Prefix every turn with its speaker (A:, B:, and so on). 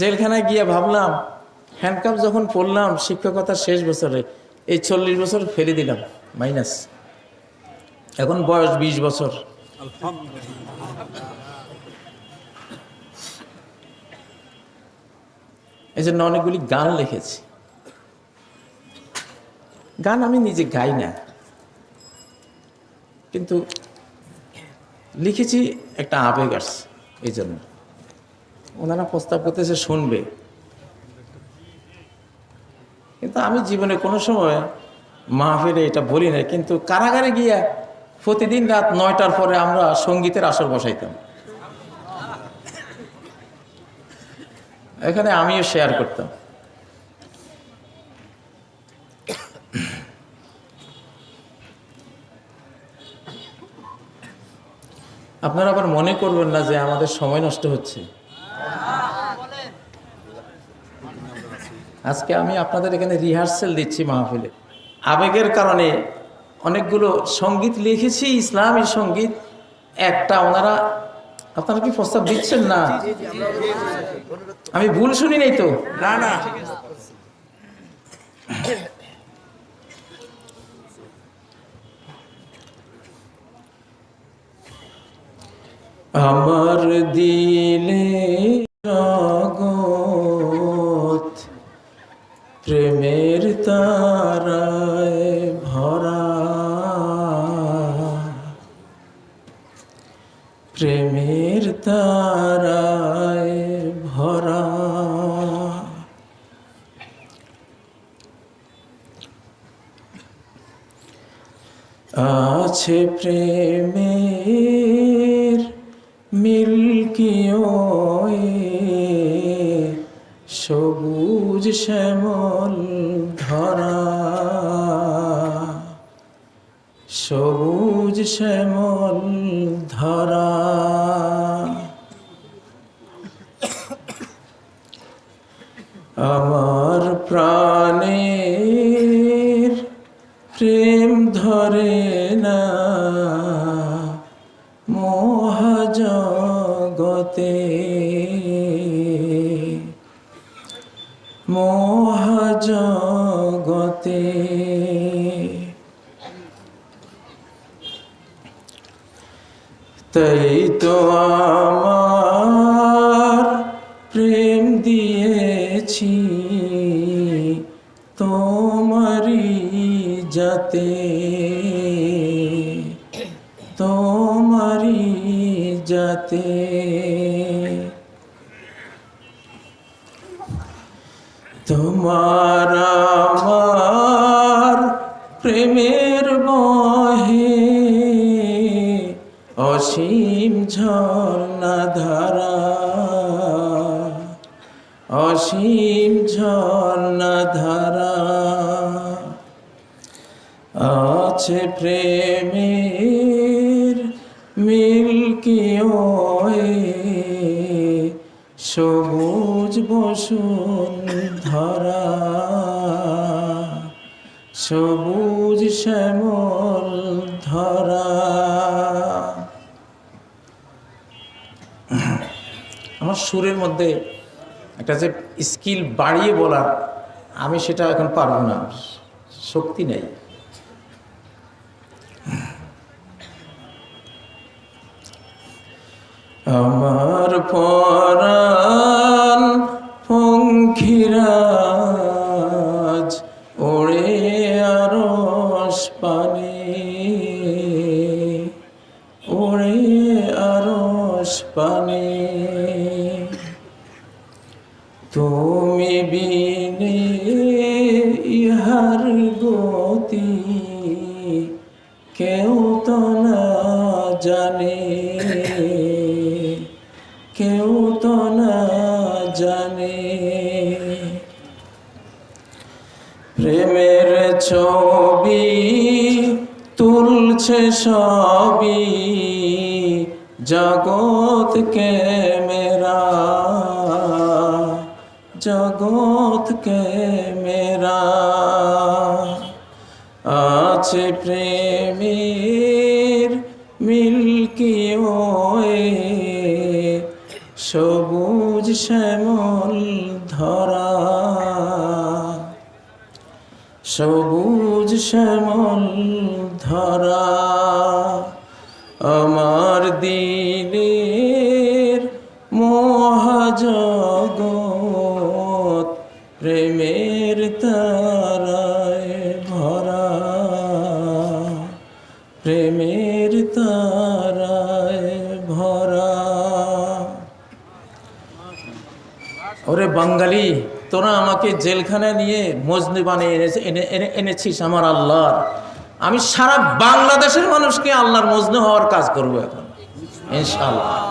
A: জেলখানায় গিয়ে ভাবলাম হ্যান্ডকাপ যখন পড়লাম শিক্ষকতার শেষ বছরে, এই চল্লিশ বছর ফেলে দিলাম মাইনাস এখন বয়স বিশ বছর। এই জন্য অনেকগুলি গান লিখেছি। গান আমি নিজে গাই না। কিন্তু লিখেছি একটা আবেগ আসছে এই জন্য ওনারা প্রস্তাব করতেছে শুনবে। কিন্তু আমি জীবনে কোনো সময় মাহফিলে এটা বলি না কিন্তু কারাগারে গিয়া প্রতিদিন রাত নয়টার পরে আমরা সঙ্গীতের আসর বসাইতাম। এখানে আমিও শেয়ার করতাম। আপনারা আবার মনে করবেন না যে আমাদের সময় নষ্ট হচ্ছে। আজকে আমি আপনাদের এখানে রিহার্সেল দিচ্ছি মাহফিলে। আবেগের কারণে অনেকগুলো সংগীত লিখেছি ইসলামী সংগীত। একটা ওনারা আপনারা কি প্রস্তাব দিচ্ছেন না? আমি ভুল শুনি নাই তো?
B: না না।
A: আমার দিলে ভরা প্রেমের তারায় ভরা। আছে প্রেমের মিল্কিও সবুজ শ্যামল ধরা। সবুজ শ্যামল ধরা। আমার প্রাণের প্রেম ধরে না মহাজগতে। মহাজগতে তাই তো আমার প্রেম দিয়েছি তোমারি যাতে তোমারি যাতে। তোমার আমার প্রেমের বহে অসীম ঝর্ণা ধারা, অসীম ঝর্ণা ধারা। আছে প্রেমের মিল্কিও সবুজ বসুন ধরা, সবুজ শ্যামল ধরা। আমার সুরের মধ্যে একটা যে স্কিল বাড়িয়ে বলার, আমি সেটা এখন পারব না। শক্তি নেই। আমার পরাণ পঙ্খিরাজ ওড়ে আরস পানে। ওড়ে আরস পানে। বিনে ইহার গতি কেউ তো না জানে কেউ তো না জানে প্রেমের ছবি তুলছে সবই জগৎ কে মেরা জগৎ কে মেরা? আছে প্রেমের মিল্কি সবুজ শ্যামল ধরা। সবুজ শ্যামল ধরা। আমার দিনের মহাজগৎ প্রেমের তারায় ভরা। প্রেমের তারায় ভরা। ওরে বাঙালি, তোরা আমাকে জেলখানায় নিয়ে মজনি বানিয়ে এনে এনে এনেছিস আমার আল্লাহর। আমি সারা বাংলাদেশের মানুষকে আল্লাহর মজনু হওয়ার কাজ করব এখন। ইনশাআল্লাহ।